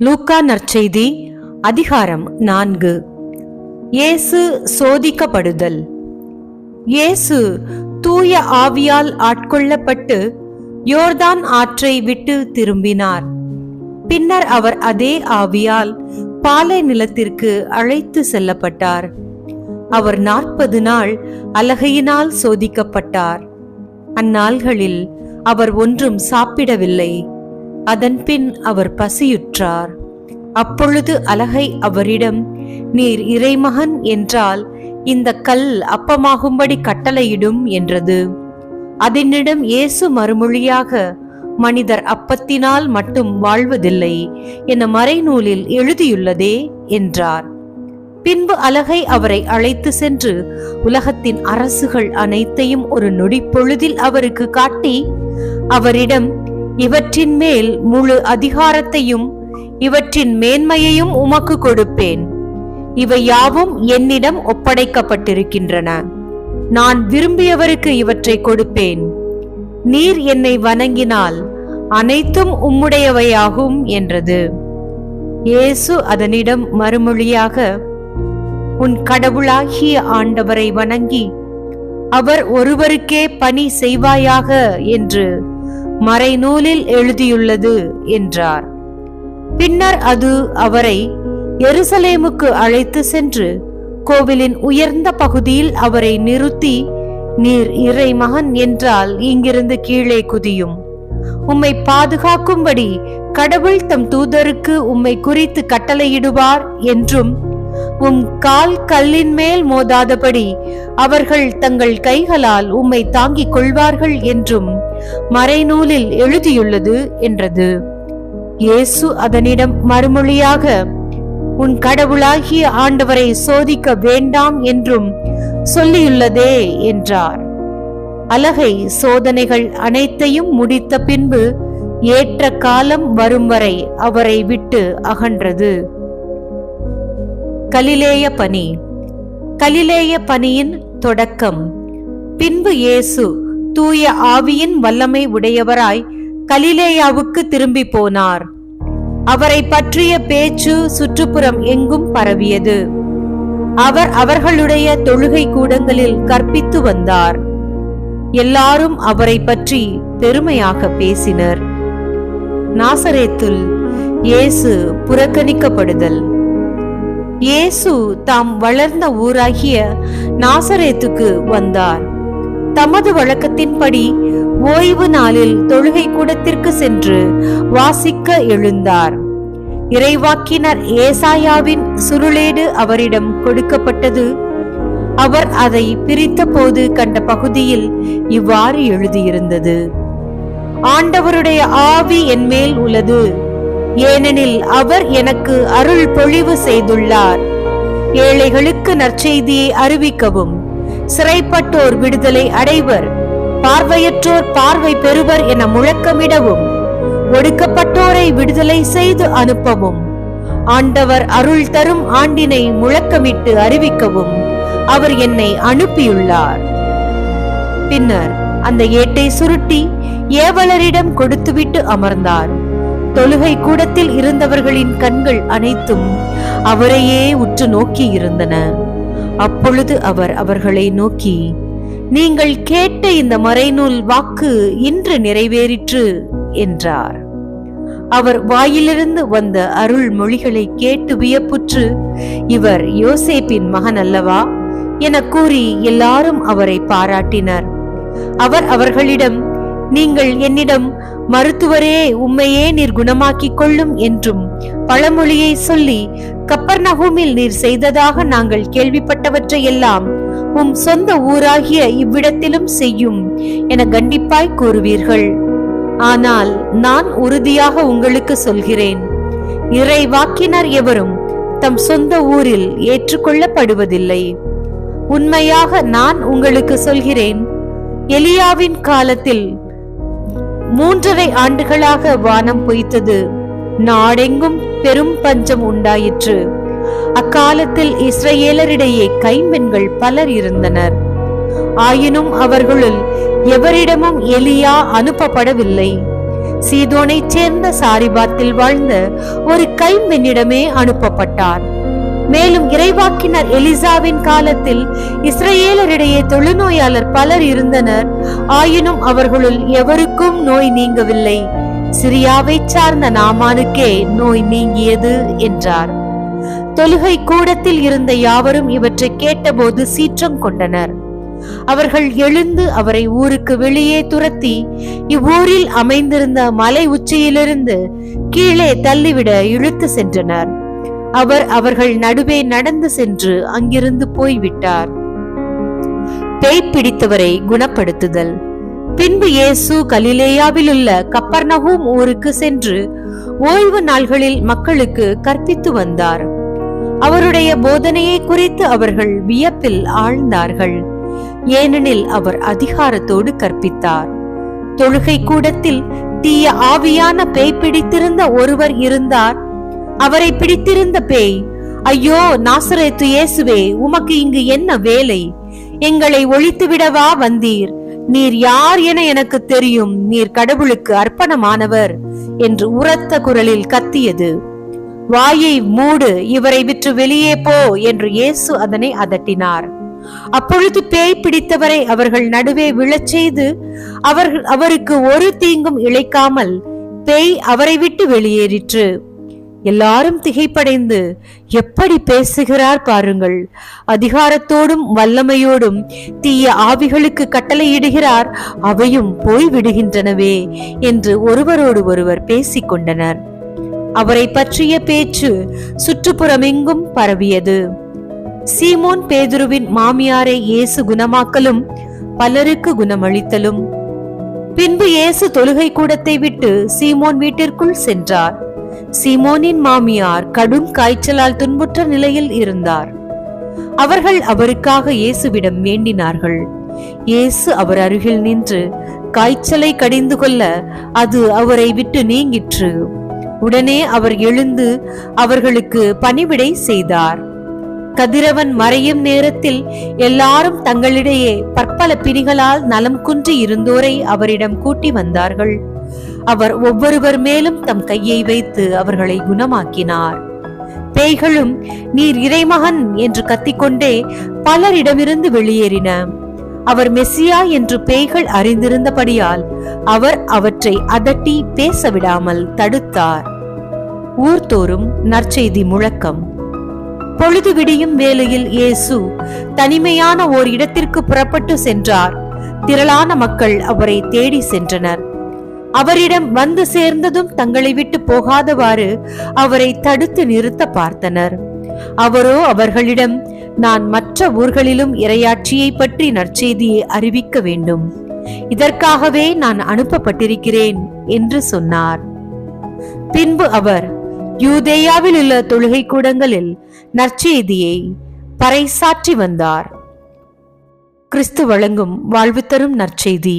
லூக்கா நற்செய்தி அதிகாரம் நான்கு. இயேசு சோதிக்கப்படுதல். இயேசு தூய ஆவியால் ஆட்கொள்ளப்பட்டு யோர்தான் ஆற்றை விட்டு திரும்பினார். பின்னர் அவர் அதே ஆவியால் பாலை நிலத்திற்கு அழைத்து செல்லப்பட்டார். அவர் நாற்பது நாள் அலகையினால் சோதிக்கப்பட்டார். அந்நாள்களில் அவர் ஒன்றும் சாப்பிடவில்லை. அதன்பின் அவர் பசியுற்றார். அப்பொழுது அலகை அவரிடம் நீர் இறைமகன் என்றால் இந்த கல் அப்பமாகும்படி கட்டளையிடும் என்றது. அதனிடம் இயேசு மறுமொழியாக மனிதர் அப்பத்தினால் மட்டும் வாழ்வதில்லை என மறைநூலில் எழுதியுள்ளதே என்றார். பின்பு அலகை அவரை அழைத்து சென்று உலகத்தின் அரசுகள் அனைத்தையும் ஒரு நொடிப்பொழுதில் அவருக்கு காட்டி அவரிடம் இவற்றின் மேல் முழு அதிகாரத்தையும் இவற்றின் மேன்மையையும் உமக்கு கொடுப்பேன். இவை யாவும் என்னிடம் ஒப்படைக்கப்பட்டிருக்கின்றன. நான் விரும்பியவருக்கு இவற்றை கொடுப்பேன். நீர் என்னை வணங்கினால் அனைத்தும் உம்முடையவையாகும் என்றது. இயேசு அதனிடம் மறுமொழியாக உன் கடவுளாகிய ஆண்டவரை வணங்கி அவர் ஒருவருக்கே பணி செய்வாயாக என்று மறைநூலில் எழுதியுள்ளது என்றார். பின்னர் அது அவரை எருசலேமுக்கு அழைத்து சென்று கோவிலின் உயர்ந்த பகுதியில் அவரை நிறுத்தி நீர் இறை மகன் என்றால் இங்கிருந்து கீழே குதியும். உம்மை பாதுகாக்கும்படி கடவுள் தம் தூதருக்கு உம்மை குறித்து கட்டளையிடுவார் என்றும் உம் கால் கல்லின் மேல் மோதாதபடி அவர்கள் தங்கள் கைகளால் உம்மை தாங்கிக் கொள்வார்கள் என்றும் மறைநூலில் எழுதியுள்ளது என்றது. இயேசு அதனிடம் மறுமொழியாக உன் கடவுளாகிய ஆண்டவரை சோதிக்க வேண்டாம் என்றும் சொல்லியுள்ளதே என்றார். அலகை சோதனைகள் அனைத்தையும் முடித்த பின்பு ஏற்ற காலம் வரும் வரை அவரை விட்டு அகன்றது. கலிலேய பனி கலிலேய பணியின் தொடக்கம். பின்பு இயேசு தூய ஆவியின் வல்லமை உடையவராய் கலிலேயாவுக்கு திரும்பி போனார். அவரை பற்றிய பேச்சு சுற்றுப்புறம் எங்கும் பரவியது. அவர் அவர்களுடைய தொழுகை கூடங்களில் கற்பித்து வந்தார். எல்லாரும் அவரை பற்றி பெருமையாக பேசினர். நாசரேத்துல் இயேசு புறக்கணிக்கப்படுதல். இயேசு தாம் வளர்ந்த ஊராகிய நாசரேத்துக்கு வந்தார். தமது வழக்கத்தின்படி ஓய்வு நாளில் தொழுகை கூடத்திற்கு சென்று வாசிக்க எழுந்தார். இறைவாக்கினர் ஏசாயாவின் சுருளேடு அவரிடம் கொடுக்கப்பட்டது. அவர் அதை பிரித்தபோது கண்ட பகுதியில் இவ்வாறு எழுதியிருந்தது. ஆண்டவருடைய ஆவி என் மேல் உள்ளது. ஏனெனில் அவர் எனக்கு அருள் பொழிவு செய்துள்ளார். ஏழைகளுக்கு நற்செய்தியை அறிவிக்கவும். சிறைப்பட்டோர் விடுதலை அடைவர். பார்வையற்றோர் பார்வை பெறுவர் என முழக்கமிடவும். ஒடுக்கப்பட்டோரை விடுதலை செய்து அனுப்பவும். ஆண்டவர் அருள் தரும் ஆண்டினை முழக்கமிட்டு அறிவிக்கவும். அவர் என்னை அனுப்பியுள்ளார். பின்னர் அந்த ஏட்டை சுருட்டி ஏவலரிடம் கொடுத்துவிட்டு அமர்ந்தார். தொழுகை கூடத்தில் இருந்தவர்களின் கண்கள் அனைத்தும் அவரையே உற்று நோக்கி இருந்தன. அப்பொழுது அவர் அவர்களை நோக்கி நீங்கள் கேட்ட இந்த மறைநூல் வாக்கு இன்று நிறைவேறிற்று என்றார். அவர் வாயிலிருந்து வந்த அருள் மொழிகளை கேட்டு வியப்புற்று இவர் யோசேப்பின் மகன் அல்லவா? என கூறி எல்லாரும் அவரை பாராட்டினர். அவர் அவர்களிடம் நீங்கள் என்னிடம் மருத்துவரே உம்மையே நீர் குணமாக்கிக் கொள்ளும் என்றும் பழமொழியை சொல்லி கப்பர்நகூமில் நீர் செய்ததாக நாங்கள் கேள்விப்பட்டவற்றை எல்லாம் உம் சொந்த ஊராகிய இவ்விடத்திலும் செய்யும் என கண்டிப்பாய் கூறுவீர்கள். ஆனால் நான் உறுதியாக உங்களுக்கு சொல்கிறேன். இறை வாக்கினர் எவரும் தம் சொந்த ஊரில் ஏற்றுக்கொள்ளப்படுவதில்லை. உண்மையாக நான் உங்களுக்கு சொல்கிறேன் எலியாவின் காலத்தில் மூன்றரை ஆண்டுகளாக வானம் பொய்த்தது. நாடெங்கும் பெரும் பஞ்சம் உண்டாயிற்று. அக்காலத்தில் இஸ்ரேலரிடையே கைம்பெண்கள் பலர் இருந்தனர். ஆயினும் அவர்களுள் எவரிடமும் எலியா அனுப்பப்படவில்லை. சீதோனைச் சேர்ந்த சாரிபாத்தில் வாழ்ந்த ஒரு கைம்பெண்ணிடமே அனுப்பப்பட்டார். மேலும் இறைவாக்கினர் எலிசாவின் காலத்தில் இஸ்ரேலரிடையே தொழுநோயாளர் பலர் இருந்தனர். ஆயினும் அவர்களுள் எவருக்கும் நோய் நீங்கவில்லை. சிரியாவைச் சார்ந்த நாமானுக்கே நோய் நீங்கியது என்றார். தொழுகை கூடத்தில் இருந்த யாவரும் இவற்றை கேட்டபோது சீற்றம் கொண்டனர். அவர்கள் எழுந்து அவரை ஊருக்கு வெளியே துரத்தி இவ்வூரில் அமைந்திருந்த மலை உச்சியிலிருந்து கீழே தள்ளிவிட இழுத்து சென்றனர். அவர் அவர்கள் நடுவே நடந்து சென்று அங்கிருந்து போய்விட்டார். பேய் பிடித்தவரை குணப்படுத்துதல். பின்பு இயேசு கலிலேயாவில் உள்ள கப்பர்நகூம் ஊருக்கு சென்று ஓய்வு நாள்களில் மக்களுக்கு கற்பித்து வந்தார். அவருடைய போதனையை குறித்து அவர்கள் வியப்பில் ஆழ்ந்தார்கள். ஏனெனில் அவர் அதிகாரத்தோடு கற்பித்தார். தொழுகை கூடத்தில் தீய ஆவியான பேய் பிடித்திருந்த ஒருவர் இருந்தார். அவரை பிடித்திருந்த பேய் ஐயோ நாசரேத்து இயேசுவே உமக்கு இங்கு என்ன வேலை? எங்களை ஒழித்துவிடவா வந்தீர்? நீர் யார் என எனக்கு தெரியும் நீர் கடவுளுக்கு அர்ப்பணமானவர் என்று உரத்த குரலில் கத்தியது. வாயை மூடு இவரை விற்று வெளியே போ என்று இயேசு அதனை அதட்டினார். அப்பொழுது பேய் பிடித்தவரை அவர்கள் நடுவே விழச் செய்து அவர்கள் அவருக்கு ஒரு தீங்கும் இழைக்காமல் பேய் அவரை விட்டு வெளியேறிற்று. எல்லாரும் திகைப்படைந்து எப்படி பேசுகிறார் பாருங்கள். அதிகாரத்தோடும் வல்லமையோடும் தீய ஆவிகளுக்கு கட்டளையிடுகிறார் அவையும் போய் விடுகின்றனவே என்று ஒருவரோடு ஒருவர் பேசிக்கொண்டனர். அவரை பற்றிய பேச்சு சுற்றுப்புறமெங்கும் பரவியது. சீமோன் பேதுருவின் மாமியாரை இயேசு குணமாக்கலும் பலருக்கு குணமளித்தலும். பின்பு இயேசு தொழுகை கூடத்தை விட்டு சீமோன் வீட்டிற்குள் சென்றார். சீமோனின் மாமியார் கடும் காய்ச்சலால் துன்புற்ற நிலையில் இருந்தார். அவர்கள் அவருக்காக இயேசுவிடம் வேண்டினார்கள். இயேசு அவர் அருகில் நின்று காய்ச்சலை கடிந்து கொள்ள அது அவரை விட்டு நீங்கிற்று. உடனே அவர் எழுந்து அவர்களுக்கு பணிவிடை செய்தார். கதிரவன் மறையும் நேரத்தில் எல்லாரும் தங்களிடையே பற்பல பிணிகளால் நலம் குன்றி இருந்தோரை அவரிடம் கூட்டி வந்தார்கள். அவர் ஒவ்வொருவர் மேலும் தம் கையை வைத்து அவர்களை குணமாக்கினார். பேய்களும் நீர் இறைமகன் என்று கத்திக்கொண்டே பலரிடமிருந்து வெளியேறின. அவர் மெஸ்ஸியா என்று பேய்கள் அறிந்திருந்தபடியால் அவர் அவற்றை அதட்டி பேச விடாமல் தடுத்தார் ஊர்தோறும் நற்செய்தி முழக்கம். பொழுது விடியும் வேளையில் இயேசு தனிமையான ஓர் இடத்திற்கு புறப்பட்டு சென்றார். திரளான மக்கள் அவரை தேடி சென்றனர். அவரிடம் வந்து சேர்ந்ததும் தங்களை விட்டு போகாதவாறு அவரை தடுத்து நிறுத்த பார்த்தனர். அவரோ அவர்களிடம் நான் மற்ற ஊர்களிலும் இரையாட்சியை பற்றி நற்செய்தியை அறிவிக்க வேண்டும். இதற்காகவே நான் அனுப்பப்பட்டிருக்கிறேன் என்று சொன்னார். பின்பு அவர் யூதேயாவில் உள்ள தொழுகை கூடங்களில் நற்செய்தியை பறைசாற்றி வந்தார். கிறிஸ்து வழங்கும் வாழ்வு தரும் நற்செய்தி.